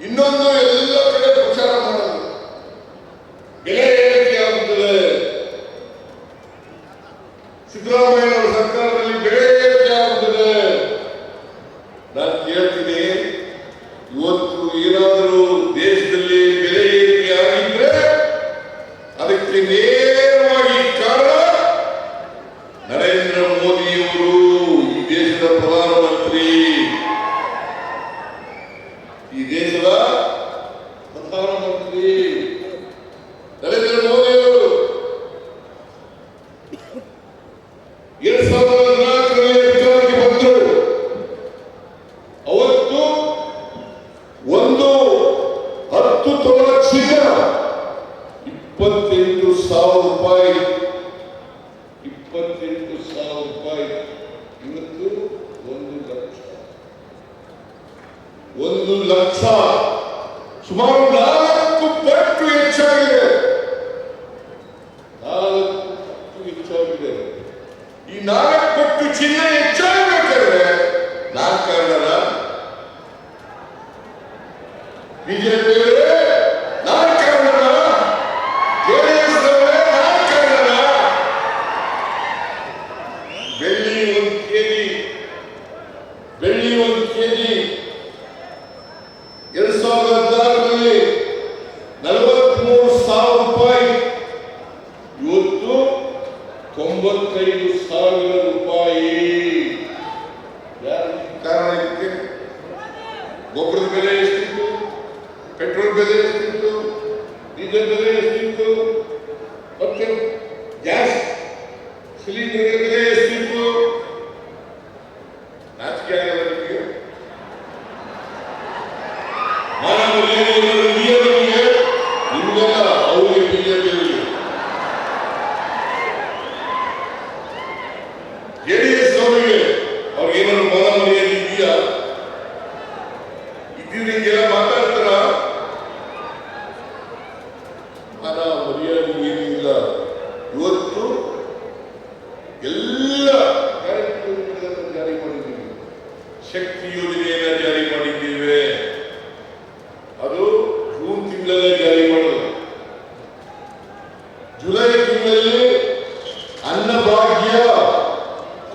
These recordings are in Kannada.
ಇನ್ನೊಂದು ಎಲ್ಲ Autónomo, sí. No.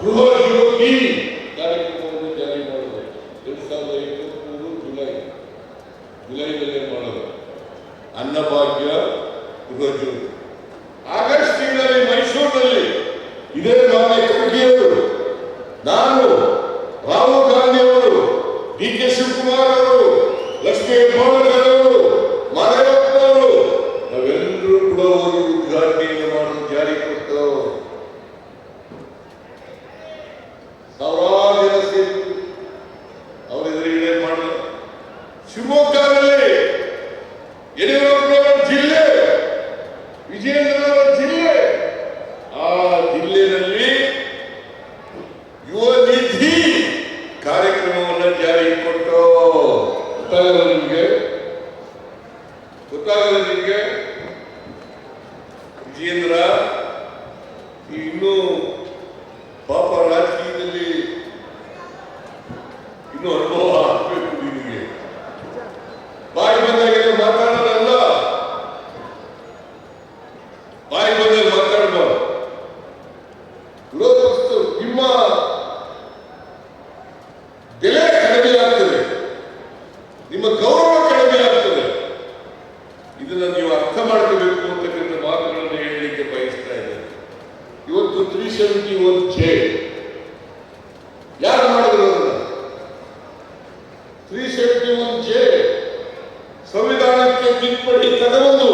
Glory. No, no. Three seventy one J ಸಂವಿಧಾನಕ್ಕೆ ತಿದ್ದುಪಡಿ ತಗೊಂಡು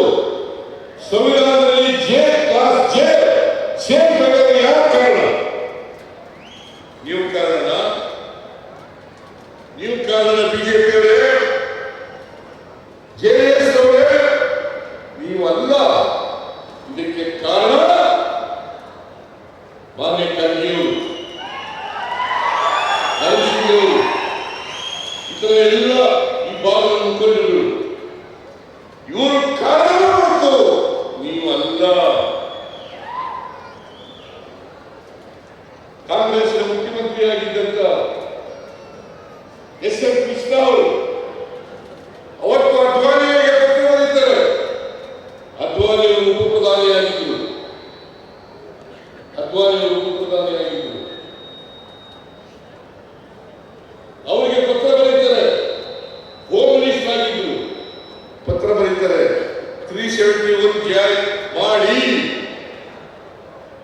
ಶೆಟ್ಟಿ ಅವರು ಜಾರಿ ಮಾಡಿ.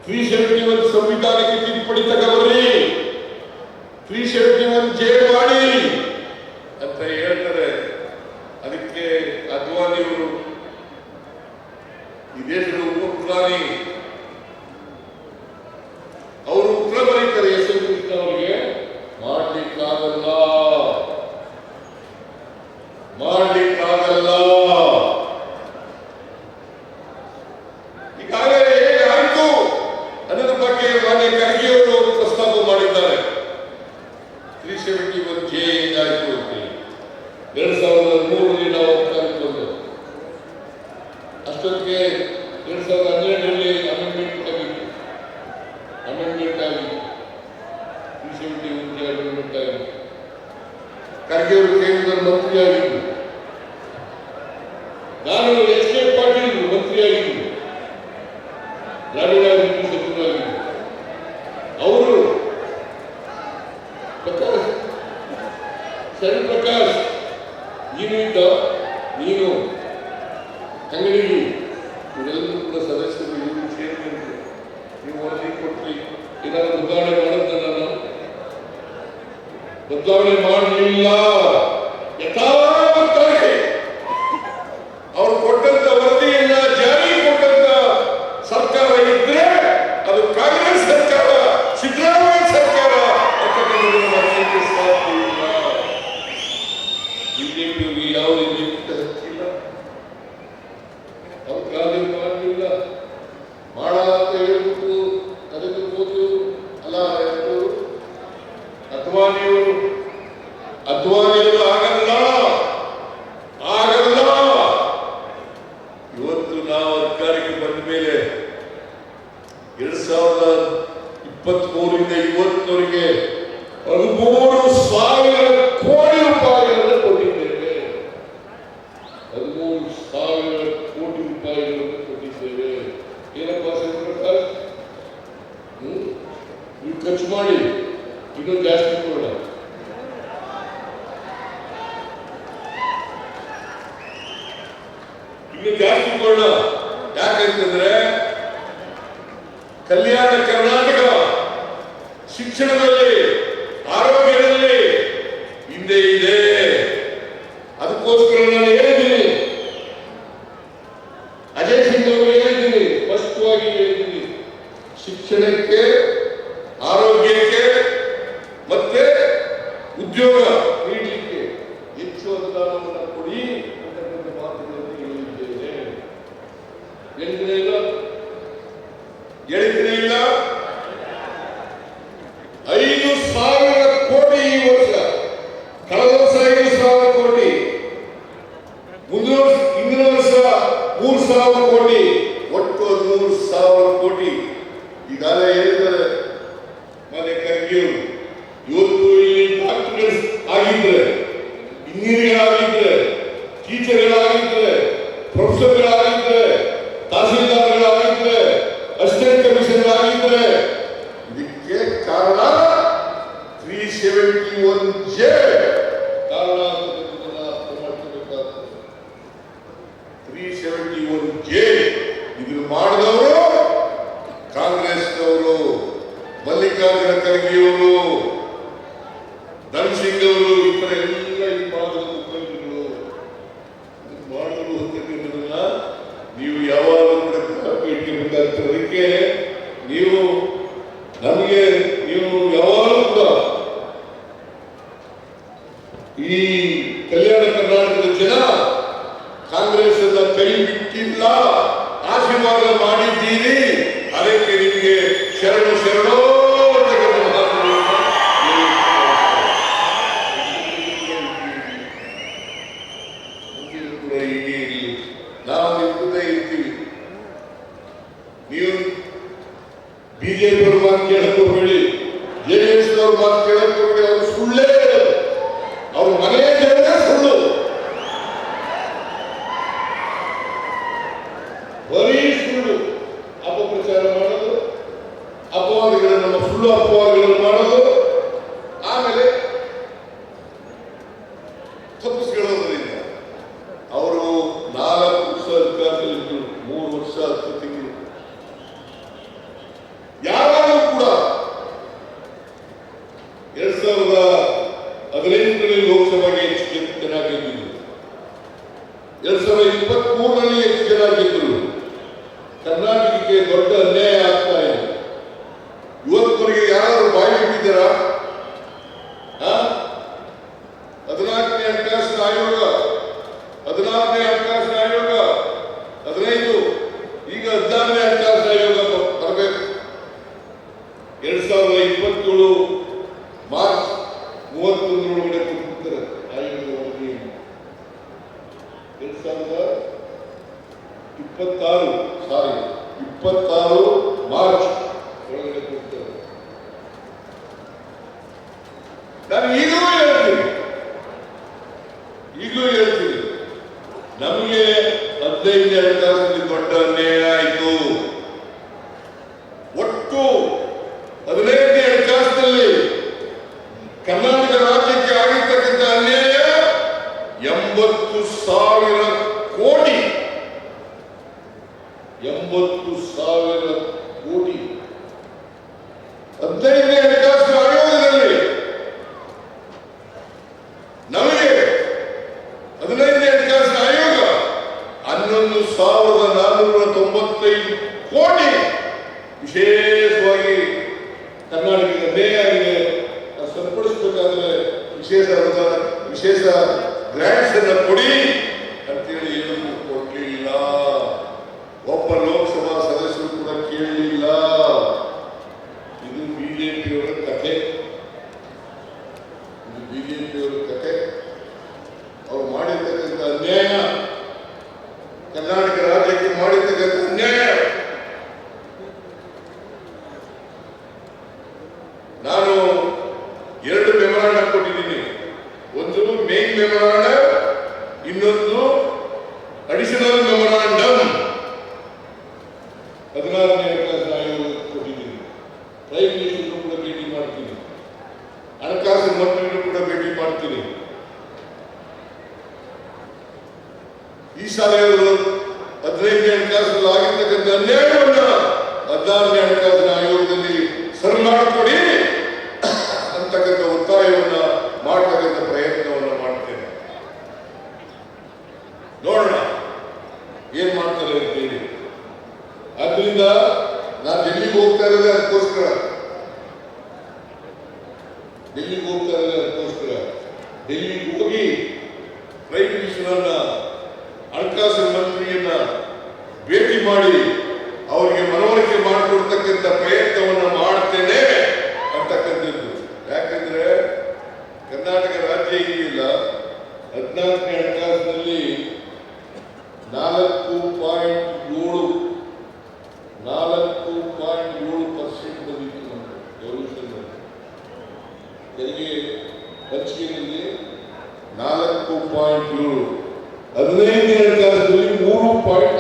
ತ್ರೀ ಶೆಟ್ಟಿ ಒಂದು ಸಂವಿಧಾನಕ್ಕೆ ತಿದ್ದುಪಡಿ ತಗೋಬರ್ರಿ ತ್ರೀ ಶೆಟ್ಟಿ ಒಂದು ಜೇಡ್ ಮಾಡಿ. Tem um problema. ಇಪ್ಪತ್ತ್ ಮೂರಿಂದ ಇವತ್ತವರೆಗೆ ಹದಿಮೂರು ಸಾವಿರ ಕೋಟಿ ರೂಪಾಯಿ ಶಿಕ್ಷಣದಲ್ಲಿ Yeah. ಕಲ್ಯಾಣ ಕರ್ನಾಟಕದ ಜನ ಕಾಂಗ್ರೆಸ್ ಅನ್ನ ಕೈಬಿಟ್ಟಿಲ್ಲ ಆಶೀರ್ವಾದ ಮಾಡಿದ್ದೀರಿ. ಅದಕ್ಕೆ ನಿಮಗೆ ಶರಣು ಶರಣು. ಸುಳ್ಳು ಅಪವಾದಗಳನ್ನು ಆಮೇಲೆ ಅವರು ನಾಲ್ಕು ವರ್ಷ ಅಧಿಕಾರದಲ್ಲಿ ಮೂರು ವರ್ಷ ಜೊತೆಗೆ ಯಾವಾಗಲೂ ಕೂಡ ಎರಡ್ ಸಾವಿರದ ಹದಿನೆಂಟರಲ್ಲಿ ಲೋಕಸಭೆಗೆ ಹೆಚ್ಚು ಜನ ಎರಡ್ ಸಾವಿರದ ಹೆಚ್ಚು ಜನ ಗೆದ್ದರು ಕರ್ನಾಟಕಕ್ಕೆ ದೊಡ್ಡ ಅನ್ಯಾಯ ಆಗ್ತಾ ಇದೆ. ಆ? ಹದಿನಾಲ್ಕನೇ ಹಣಕಾಸಿನ ಆಯೋಗ. ಹದಿನಾರನೇ ಹಣಕಾಸಿನ ಆಯೋಗ. ಹದಿನೈದು. ಈಗ ಹದಿನಾರನೇ ಹಣಕಾಸಿನ ಆಯೋಗ ಬರಬೇಕು. ಎರಡ್ ಸಾವಿರದ ಇಪ್ಪತ್ತೇಳು ಮಾರ್ಚ್ ಮೂವತ್ತೊಂದರೊಳಗಡೆ ಕೊಟ್ಟಿರ್ತಾರೆ ಆಯೋಗದ ವರದಿಯನ್ನು ಎರಡ್ ಸಾವಿರದ ಇಪ್ಪತ್ತಾರು ಸಾರಿ ಇಪ್ಪತ್ತಾರು ಮಾರ್ಚ್ ಒಳಗಡೆ ನಾನು ಈಗಲೂ ಹೇಳ್ತೀನಿ. ಈಗಲೂ ಹೇಳ್ತೀನಿ. ನಮಗೆ ಹದಿನೈದು ಹಣಕಾಸಿನಲ್ಲಿ ದೊಡ್ಡ ಅನ್ಯಾಯ ಆಯಿತು. ಒಟ್ಟು ಹದಿನೈದನೇ ಹಣಕಾಸಿನಲ್ಲಿ ಕರ್ನಾಟಕ ರಾಜ್ಯಕ್ಕೆ ಆಗಿರ್ತಕ್ಕಂಥ ಅನ್ಯಾಯ ಎಂಬತ್ತು ಸಾವಿರ ಕೋಟಿ. ಎಂಬತ್ತು ಸಾವಿರ ಕೋಟಿ. ಹದಿನೈದನೇ ಹಣಕಾಸಿನ ಆಯೋಗದಲ್ಲಿ ನಮಗೆ ಹದಿನೈದನೇ ಹಣಕಾಸಿನ ಆಯೋಗ ಹನ್ನೊಂದು ಸಾವಿರದ ನಾನ್ನೂರ ತೊಂಬತ್ತೈದು ಕೋಟಿ ವಿಶೇಷವಾಗಿ ಕರ್ನಾಟಕಕ್ಕೆ ಅನ್ಯಾಯ ಆಗಿದೆ ಅದು ಸರಿಪಡಿಸಬೇಕಾದ್ರೆ ವಿಶೇಷ ಅನುದಾನ ವಿಶೇಷ ಗ್ರಾಂಟ್ಸ್ ಅನ್ನ ಕೊಡಿ ಅಂತೇಳಿ ಏನೂ ಕೊಡಲಿಲ್ಲ ಒಬ್ಬ ಲೋಕಸಭಾ ಸದಸ್ಯರು ಕೂಡ ಕೇಳಲಿಲ್ಲ ಇದು ಬಿಜೆಪಿಯವರ ಕಥೆ ಇದು ಕತೆ, ಅವರು ಮಾಡಿರ್ತಕ್ಕಂಥ ಅನ್ಯಾಯ ಕರ್ನಾಟಕ ರಾಜ್ಯಕ್ಕೆ ಮಾಡಿರ್ತಕ್ಕಂಥ ಅನ್ಯಾಯ ನಾನು ಎರಡು ಮೆಮರಾಂಡ ಕೊಟ್ಟಿದ್ದೀನಿ. ಒಂದು ಮೇನ್ ಮೆಮರಾಂಡ ಇನ್ನೊಂದು ಅಡಿಷನಲ್ ಮೆಮೊರಾಂಡಮ್ ಹದಿನಾರನೇ ಹಣಕಾಸಿನ ಆಯೋಗಕ್ಕೆ ಕೊಟ್ಟಿದ್ದೀನಿ. ಪ್ರೈಮ್ ಮಿನಿಸ್ಟರ್ ಕೂಡ ಭೇಟಿ ಮಾಡ್ತೀನಿ. ಹಣಕಾಸು ಮಂತ್ರಿಗಳು ಕೂಡ ಭೇಟಿ ಮಾಡ್ತೀನಿ. ಈ ಸಾಲ ಹದಿನೈದನೇ ಹಣಕಾಸು ಆಗಿರ್ತಕ್ಕಂಥ ಹನ್ನೆರಡು ಹದಿನಾರನೇ ಹಣಕಾಸಿನ ಆಯೋಗದಲ್ಲಿ ಸರಿ ಮಾಡಿಕೊಡಿ ಅಂತಕ್ಕಂಥ ಒತ್ತಾಯವನ್ನ ಮಾಡತಕ್ಕಂಥ ಪ್ರಯತ್ನವನ್ನ ಮಾಡ್ತೇನೆ ನೋಡೋಣ ಏನ್ ಮಾಡ್ತಾರೆ ಅಂತ ಹೇಳಿ ಆದ್ರಿಂದ ನಾನು ಡೆಲ್ಲಿಗೆ ಹೋಗ್ತಾ ಇರೋದೇ ಅದಕ್ಕೋಸ್ಕರ ಡೆಲ್ಲಿಗೆ ಹೋಗ್ತಾ ಇಲ್ಲ ಅದಕ್ಕೋಸ್ಕರ ಡೆಲ್ಲಿಗೆ ಹೋಗಿ ಪ್ರೈಮ್ ಮಿನಿಸ್ಟರ್ನ ಹಣಕಾಸು ಮಂತ್ರಿಯನ್ನ ಭೇಟಿ ಮಾಡಿ ಅವರಿಗೆ ಮನವರಿಕೆ ಮಾಡಿಕೊಡ್ತಕ್ಕಂಥ ಪ್ರಯತ್ನವನ್ನು ಮಾಡ್ತೇನೆ ಅಂತಕ್ಕಂಥದ್ದು. ಯಾಕಂದ್ರೆ ಕರ್ನಾಟಕ ರಾಜ್ಯ ಇಲ್ಲ ಹದಿನಾಲ್ಕನೇ ಹಣಕಾಸಿನಲ್ಲಿ ನಾಲ್ಕು ಪಾಯಿಂಟ್ ಏಳು ನಾಲ್ಕು ಪಾಯಿಂಟ್ ಏಳು ಪರ್ಸೆಂಟ್ ಬಂದಿತ್ತು ನಮಗೆ ಎವಲ್ಯೂಷನ್ ತೆರಿಗೆ ಹಂಚಿಕೆಯಲ್ಲಿ ನಾಲ್ಕು ಪಾಯಿಂಟ್ ಏಳು ಹದಿನೈದನೇ ಹಣಕಾಸಿನಲ್ಲಿ ಮೂರು ಪಾಯಿಂಟ್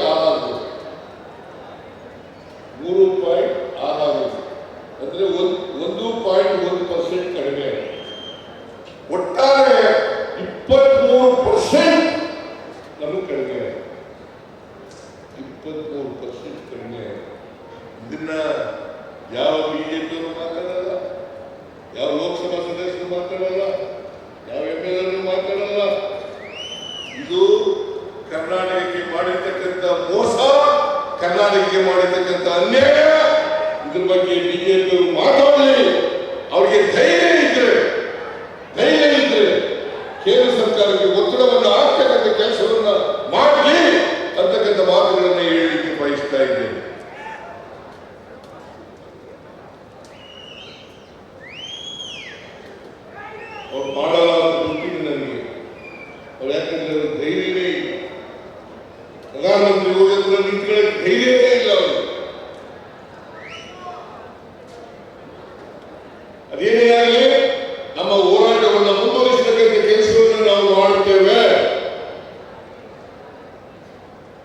ಕರ್ನಾಟಕಕ್ಕೆ ಮಾಡಿರ್ತಕ್ಕಂಥ ಅನ್ಯಾಯ, ಇದ್ರ ಬಗ್ಗೆ ಬಿಜೆಪಿ ಮಾತಾಡಲಿ. ಅವರಿಗೆ ಧೈರ್ಯ ಇದ್ರೆ ಧೈರ್ಯ ಇದ್ರೆ ಕೇಂದ್ರ ಸರ್ಕಾರಕ್ಕೆ ಒತ್ತಡವನ್ನು ಹಾಕ್ತಕ್ಕಂಥ ಕೆಲಸವನ್ನ ಮಾಡಲಿ ಅಂತಕ್ಕಂಥ ಮಾತುಗಳನ್ನು ಹೇಳಲಿಕ್ಕೆ ಬಯಸ್ತಾ ಇದ್ದೇನೆ. ಅವ್ರು ಗೊತ್ತಿದೆ ನನಗೆ, ಅವ್ರು ಯಾಕಂದ್ರೆ ಧೈರ್ಯ ಪ್ರಧಾನಮಂತ್ರಿ ಹತ್ರ ನಿಂತ್ಕೊಳ್ಳೋಕೆ ಧೈರ್ಯವೇ ಇಲ್ಲ ಅವರು ಅದೇನೇ ಆಗಲಿ ನಮ್ಮ ಹೋರಾಟವನ್ನು ಮುಂದುವರಿಸತಕ್ಕಂಥ ಕೆಲಸವನ್ನು ನಾವು ಮಾಡುತ್ತೇವೆ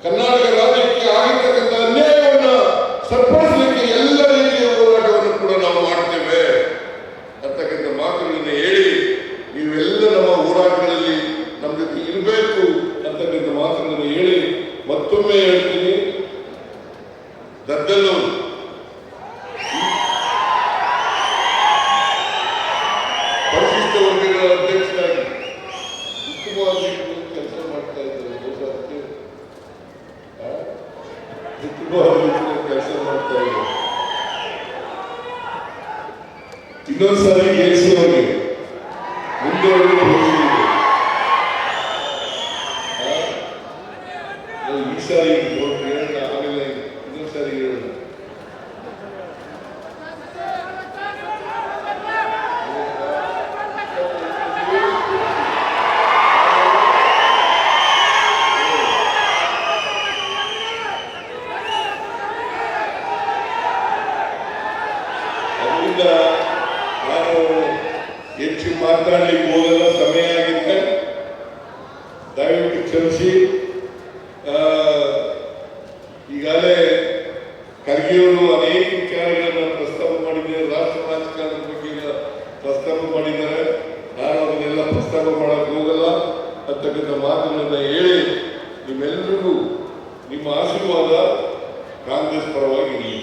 ಕರ್ನಾಟಕ ರಾಜ್ಯಕ್ಕೆ ಆಗಿರ್ತಕ್ಕಂಥ ಅನ್ಯಾಯವನ್ನು ಸರಿಪಡಿಸಲಿಕ್ಕೆ ಎಲ್ಲ ರೀತಿಯ ಹೋರಾಟವನ್ನು ಕೂಡ ನಾವು ಮಾಡ್ತೇವೆ ಅಂತಕ್ಕಂಥ ಮಾತುಗಳನ್ನು ಹೇಳಿ ನೀವೆಲ್ಲ ನಮ್ಮ ಹೋರಾಟಗಳಲ್ಲಿ ನಮ್ಮ ಜೊತೆ ಇರಬೇಕು ಅಂತಕ್ಕಂಥ ಮಾತುಗಳನ್ನು ಹೇಳಿ ಮತ್ತೊಮ್ಮೆ ಹೇಳ್ತೀನಿ ಇನ್ನೊಂದ್ಸಾರಿ ಗೆಲ್ಸಿ ಅವ್ರಿಗೆ ಮುಂದೆ ಅವ್ರಿಗೆ ಭವಿಷ್ಯ ಇದೆ. ಆ? ನಾವು ಈ ಸಾರಿ vote ಹೇಳೋಣ, ಆಮೇಲೆ ಇನ್ನೊಂದ್ ಸಾರಿ ಹೇಳೋಣ ಅದರಿಂದ ನಾನು ಹೆಚ್ಚು ಮಾತನಾಡಲಿಕ್ಕೆ ಹೋಗಲ್ಲ ಸಮಯ ಆಗಿದೆ ದಯವಿಟ್ಟು ಕ್ಷಮಿಸಿ ಆ, ಈಗಾಗಲೇ ಖರ್ಗೆಯವರು ಅನೇಕ ವಿಚಾರಗಳನ್ನು ಪ್ರಸ್ತಾಪ ಮಾಡಿದ್ದಾರೆ. ರಾಷ್ಟ್ರ ರಾಜಕಾರಣದ ಬಗ್ಗೆ ಪ್ರಸ್ತಾಪ ಮಾಡಿದ್ದಾರೆ. ನಾನು ಅದನ್ನೆಲ್ಲ ಪ್ರಸ್ತಾಪ ಮಾಡಕ್ಕೆ ಹೋಗಲ್ಲ. ಅಂತಕ್ಕಂಥ ಮಾತುಗಳನ್ನ ಹೇಳಿ ನಿಮ್ಮೆಲ್ಲರಿಗೂ ನಿಮ್ಮ ಆಶೀರ್ವಾದ ಕಾಂಗ್ರೆಸ್ ಪರವಾಗಿ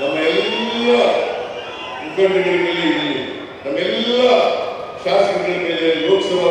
ನಮ್ಮ ಎಲ್ಲ ಮುಖಂಡಗಳ ಮೇಲೆ ಇರಲಿ ನಮ್ಮೆಲ್ಲ ಶಾಸಕರ ಮೇಲೆ ಲೋಕಸಭಾ